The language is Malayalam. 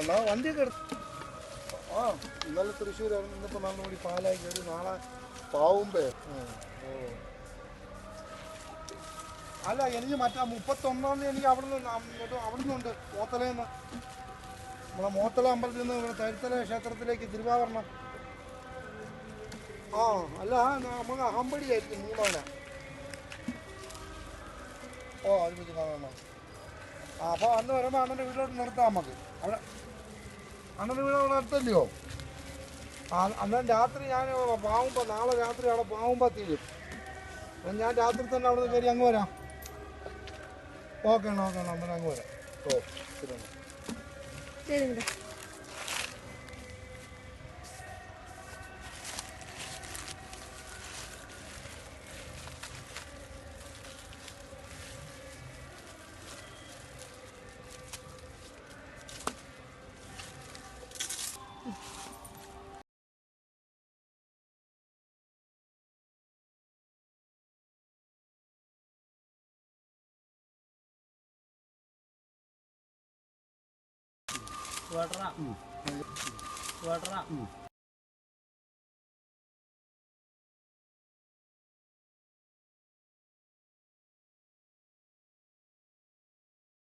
എന്നാ വണ്ടിയൊക്കെ എടുത്ത്. ആ ഇന്നലെ തൃശ്ശൂർ ഇന്നിപ്പോൾ നാളെ കൂടി പാലായി കയറി. നാളെ പാവുമ്പേ. അല്ല എനിക്ക് മറ്റേ മുപ്പത്തൊന്നാം തീയതി എനിക്ക് അവിടെ നിന്ന് അവിടെ നിന്നുണ്ട് മോത്തലയിൽ നിന്ന് നമ്മളെ മോത്തല അമ്പലത്തിൽ നിന്ന് ഇവിടെ തരുത്തല ക്ഷേത്രത്തിലേക്ക് തിരുവാഭരണം. ആ അല്ല നമുക്ക് അഹമ്പടിയായിരിക്കും മൂന്നാണ്. ഓ അത് വെച്ച് ആ അന്ന് വരുമ്പോൾ അണ്ണന്റെ വീട്ടിലോട്ട് നിർത്താം നമുക്ക്. അവിടെ അണ്ണന്റെ വീട് അവിടെ അന്നേരം രാത്രി ഞാൻ പാവുമ്പോൾ നാളെ രാത്രി അവിടെ പാവുമ്പോൾ തീരും ഞാൻ രാത്രി തന്നെ അവിടെ നിന്ന് കയറി അങ്ങ് വരാം. ഓക്കെ അണ്ണ ഓക്കെ അണ്ണ അന്നേരം അങ്ങ് വരാം. ഓ ശരി ശരി ഇവിടെ വാട്ടറാ വാട്ടറാ